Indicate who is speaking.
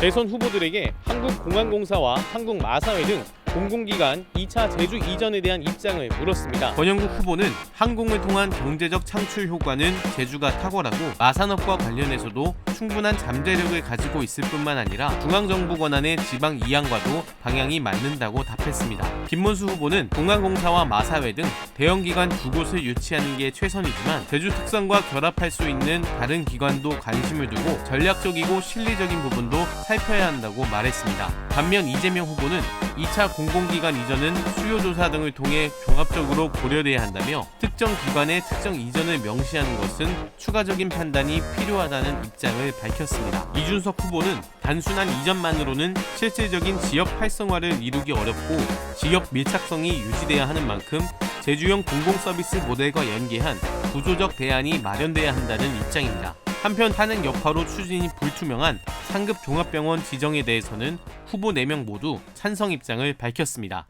Speaker 1: 대선 후보들에게 한국공항공사와 한국마사회 등 공공기관 2차 제주 이전에 대한 입장을 물었습니다. 권영국 후보는 항공을 통한 경제적 창출 효과는 제주가 탁월하고 마산업과 관련해서도 충분한 잠재력을 가지고 있을 뿐만 아니라 중앙정부 권한의 지방 이양과도 방향이 맞는다고 답했습니다. 김문수 후보는 공항공사와 마사회 등 대형 기관 두 곳을 유치하는 게 최선이지만 제주 특성과 결합할 수 있는 다른 기관도 관심을 두고 전략적이고 실리적인 부분도 살펴야 한다고 말했습니다. 반면 이재명 후보는 2차 공공기관 이전은 수요조사 등을 통해 종합적으로 고려돼야 한다며 특정 기관의 특정 이전을 명시하는 것은 추가적인 판단이 필요하다는 입장을 밝혔습니다. 이준석 후보는 단순한 이전만으로는 실질적인 지역 활성화를 이루기 어렵고 지역 밀착성이 유지돼야 하는 만큼 제주형 공공서비스 모델과 연계한 구조적 대안이 마련돼야 한다는 입장입니다. 한편 타는 여파로 추진이 불투명한 상급 종합병원 지정에 대해서는 후보 4명 모두 찬성 입장을 밝혔습니다.